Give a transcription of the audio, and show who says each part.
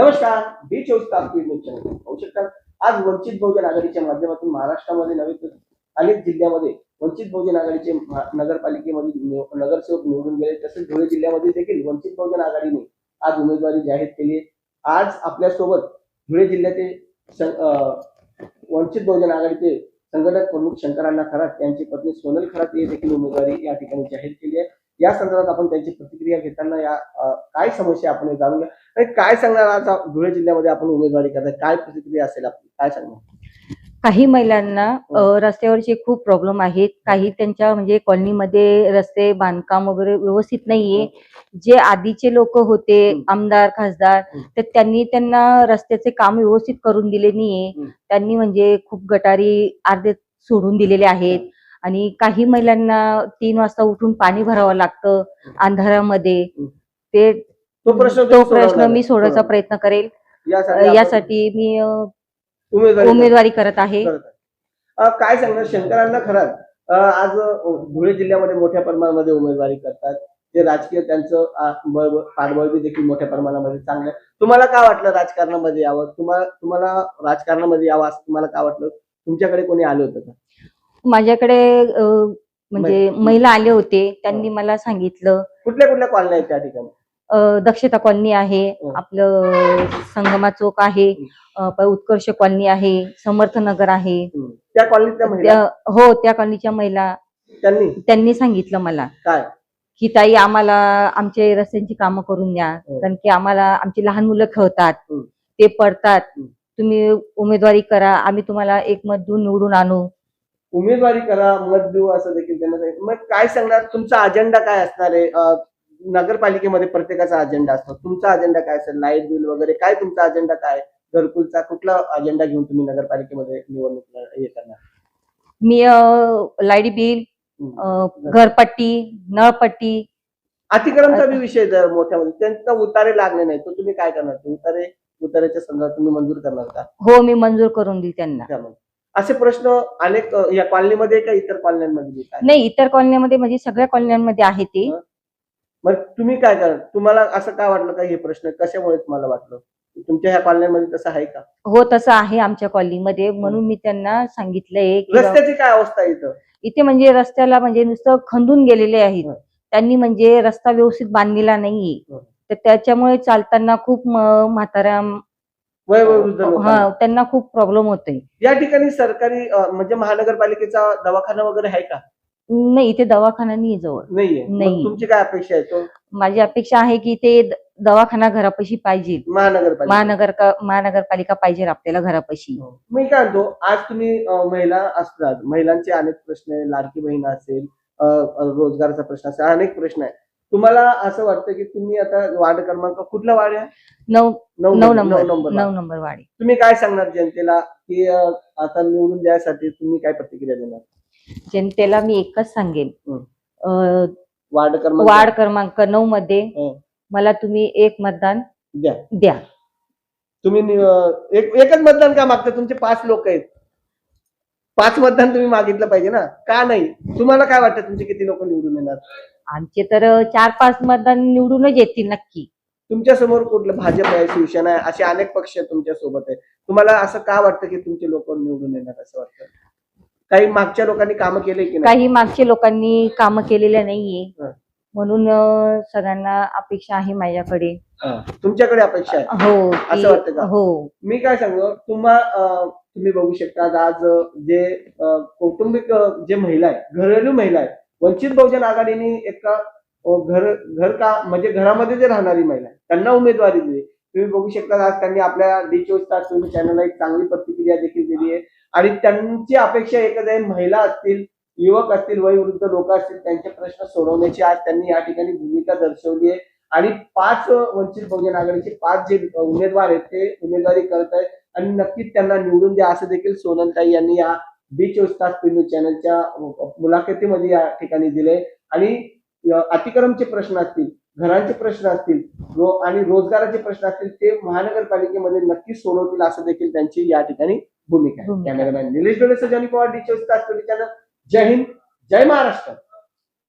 Speaker 1: चोवीस तास बीड पाहू शकता आज वंचित बहुजन आघाडीच्या माध्यमातून महाराष्ट्रामध्ये नव्हे तर अनेक जिल्ह्यामध्ये वंचित बहुजन आघाडीचे नगरपालिकेमध्ये नगरसेवक निवडून गेले तसेच धुळे जिल्ह्यामध्ये देखील वंचित बहुजन आघाडीने आज उमेदवारी जाहीर केली आहे. आज आपल्यासोबत धुळे जिल्ह्याचे सं- वंचित बहुजन आघाडीचे संघटक प्रमुख शंकरांना खरात यांची पत्नी सोनल खरात हे देखील उमेदवारी या ठिकाणी जाहीर केली आहे. या संदर्भात आपण त्यांची प्रतिक्रिया घेताना या काय समस्या आपण हे जाणून घ्या. काय सांगणार आज? धुळे जिल्ह्यामध्ये आपण उमेदवारी करताय. काय प्रतिक्रिया असेल आपली? काय सांगणार?
Speaker 2: काही महिलांना अ, रस्त्यावरचे खूप प्रॉब्लेम आहेत. काही त्यांच्या म्हणजे कॉलनीमध्ये रस्ते बांधकाम वगैरे व्यवस्थित नाहीये. जे आधीचे लोक होते
Speaker 1: हं.
Speaker 2: आमदार खासदार
Speaker 1: हं.
Speaker 2: तर त्यांनी त्यांना रस्त्याचे काम व्यवस्थित करून दिले नाहीये.
Speaker 1: हं.
Speaker 2: त्यांनी म्हणजे खूप गटारी अर्धे सोडून दिलेले आहेत. आणि काही महिलांना तीन वाजता उठून पाणी भरावं लागतं अंधारामध्ये.
Speaker 1: हं.
Speaker 2: ते
Speaker 1: तो प्रश्न
Speaker 2: तो प्रश्न मी
Speaker 1: आहे.
Speaker 2: सोडायचा प्रयत्न करेल.
Speaker 1: यासाठी
Speaker 2: मी
Speaker 1: उमेदवारी
Speaker 2: करत आहे.
Speaker 1: काय सांगणार शंकरांना खरात अं, आज धुळे जिल्ह्यामध्ये मोठ्या प्रमाणामध्ये उमेदवारी करतात. ते राजकीय त्यांचं पाठबळ देखील मोठ्या प्रमाणामध्ये चांगलं. तुम्हाला काय वाटलं राजकारणामध्ये यावं? तुम्हाला तुम्हाला राजकारणामध्ये यावं असं तुम्हाला काय वाटलं? तुमच्याकडे कोणी आलं होतं का?
Speaker 2: माझ्याकडे म्हणजे महिला आले होते. त्यांनी मला सांगितलं.
Speaker 1: कुठल्या कुठल्या कॉलन्या आहेत त्या ठिकाणी?
Speaker 2: दक्षता कॉलनी आहे
Speaker 1: हं.
Speaker 2: आपलं संगमा चौक आहे उत्कर्ष कॉलनी आहे समर्थ नगर आहे.
Speaker 1: त्या कॉलनीतल्या
Speaker 2: त्या- हो त्या कॉलनीच्या महिला
Speaker 1: त्यांनी
Speaker 2: सांगितलं मला
Speaker 1: काय
Speaker 2: की ताई आम्हाला आमचे रस्त्यांची कामं करून द्या
Speaker 1: हं.
Speaker 2: कारण की आम्हाला आमची लहान मुलं खेळतात. ते पडतात. तुम्ही उमेदवारी करा आम्ही तुम्हाला एक मत देऊन निवडून आणू
Speaker 1: उमेदवारी करा मत देऊ असं देखील त्यांना. मग काय सांगणार तुमचा अजेंडा काय असणार आहे नगरपालिकेमध्ये प्रत्येकाचा अजेंडा असतो. तुमचा अजेंडा काय असेल? लाइट बिल वगैरे काय तुमचा अजेंडा काय? घरकुलचा कुठला अजेंडा घेऊन तुम्ही नगरपालिकेमध्ये निवडणूक हे करणार?
Speaker 2: मी लाइट बिल घरपट्टी नळपट्टी.
Speaker 1: अतिक्रमचा बी विषय जर मोठ्यामध्ये त्यांचा उतारे लागले नाही तर तुम्ही काय करणार? ते उतारे उताऱ्याच्या संदर्भात तुम्ही मंजूर करणार का?
Speaker 2: हो मी मंजूर करून देईल त्यांना.
Speaker 1: असे प्रश्न अनेक या कॉलनीमध्ये का इतर कॉलन्यांमध्ये
Speaker 2: नाही इतर कॉलन्यामध्ये म्हणजे सगळ्या कॉलन्यांमध्ये आहे ते.
Speaker 1: मग तुम्ही काय करणार? तुम्हाला असं काय वाटलं का हे प्रश्न? कशामुळे तुम्हाला वाटलं? तुमच्या ह्या कॉलन्यांमध्ये तसं आहे का?
Speaker 2: हो तसं आहे आमच्या कॉलनीमध्ये. म्हणून मी त्यांना सांगितलंय की बा-
Speaker 1: रस्त्याची काय अवस्था आहे इथं?
Speaker 2: इथे म्हणजे रस्त्याला म्हणजे नुसतं खंदून गेलेले आहेत.
Speaker 1: हं.
Speaker 2: त्यांनी म्हणजे रस्ता व्यवस्थित बांधलेला नाहीये.
Speaker 1: हं.
Speaker 2: तर त्याच्यामुळे चालताना खूप म- म्हाताऱ्या
Speaker 1: वय
Speaker 2: हा. त्यांना खूप प्रॉब्लेम होतोय.
Speaker 1: या ठिकाणी सरकारी अं, म्हणजे महानगरपालिकेचा दवाखाना वगैरे आहे का?
Speaker 2: नाही इथे दवाखाना नाही जवळ.
Speaker 1: नाहीये. मग
Speaker 2: नाही.
Speaker 1: तुमची काय अपेक्षा आहे तो?
Speaker 2: माझी अपेक्षा आहे की ते द- दवाखाना घरापाशी पाहिजे.
Speaker 1: महानगरपालिका.
Speaker 2: महानगर महानगरपालिका पाहिजे आपल्याला घरापाशी.
Speaker 1: मी काय म्हणतो आज तुम्ही अं, महिला असतात. महिलांचे अनेक प्रश्न आहे. लाडकी बहीण असेल अं, अं, रोजगाराचा प्रश्न असेल अनेक प्रश्न आहे. तुम्हाला असं वाटतं की तुम्ही आता वार्ड क्रमांक कुठला वार्ड आहे?
Speaker 2: नऊ
Speaker 1: नऊ नंबर. नऊ नंबर
Speaker 2: नऊ नंबर वाडी
Speaker 1: तुम्ही काय सांगणार जनतेला की अं, आता निवडून द्यायसाठी तुम्ही काय प्रतिक्रिया देणार?
Speaker 2: जनतेला मी एकच सांगेन. अं,
Speaker 1: वार्ड क्रमांक
Speaker 2: वार्ड क्रमांक नऊ मध्ये
Speaker 1: हं.
Speaker 2: मला तुम्ही एक मतदान
Speaker 1: द्या.
Speaker 2: द्या.
Speaker 1: तुम्ही नि- अं, एक एकच मतदान का मागता? तुमचे पाच लोक आहेत. पाच मतदान तुम्ही मागितलं पाहिजे ना? का नाही? तुम्हाला काय वाटतं तुमचे किती लोक निवडून येणार?
Speaker 2: आमचे तर चार पाच मतदान निवडूनच येतील नक्की.
Speaker 1: तुमच्यासमोर कुठलं भाजप आहे शिवसेना आहे असे अनेक पक्ष तुमच्यासोबत आहे तुम्हाला असं का वाटतं की तुमचे लोक निवडून येणार असं वाटतं? काही मागच्या लोकांनी कामं केले की नाही?
Speaker 2: काही मागचे लोकांनी कामं केलेल्या नाहीये.
Speaker 1: हं.
Speaker 2: म्हणून अं, सगळ्यांना अपेक्षा आहे माझ्याकडे.
Speaker 1: तुमच्याकडे अपेक्षा आहे?
Speaker 2: हो
Speaker 1: असं वाटतं का?
Speaker 2: हो.
Speaker 1: मी काय सांगू? तुम्हा अं, तुम्ही बघू शकता आज अं, जे अं, कौटुंबिक अं, जे महिला आहे घरेलू महिला आहे वंचित बहुजन आघाडीने एका अं, घर घर का म्हणजे घरामध्ये जे राहणारी महिला आहे त्यांना उमेदवारी दिली. तुम्ही बघू शकता आज त्यांनी आपल्या डी चोवीस तास चॅनलला एक चांगली प्रतिक्रिया देखील दिली आहे. आणि त्यांची अपेक्षा एकच आहे महिला असतील युवक असतील वयोवृद्ध लोक असतील त्यांचे प्रश्न सोडवण्याची. आज त्यांनी या ठिकाणी भूमिका दर्शवली आहे. आणि पाच वंचित बहुजन आघाडीचे पाच जे उमेदवार आहेत ते उमेदवारी करत आहेत. आणि नक्कीच त्यांना निवडून द्या असं देखील सोनलताई यांनी या बी चोवीस तास चॅनलच्या मुलाखतीमध्ये या ठिकाणी दिले आणि अतिक्रमचे प्रश्न असतील घरांचे प्रश्न असतील रो आणि रोजगाराचे प्रश्न असतील ते महानगरपालिकेमध्ये नक्कीच सोडवतील असं देखील त्यांची या ठिकाणी भूमिका आहे. कॅमेरामॅन निलेश डोळे सजानी पवार डी चोवीस तास न्यूज चॅनल. जय हिंद जय महाराष्ट्र.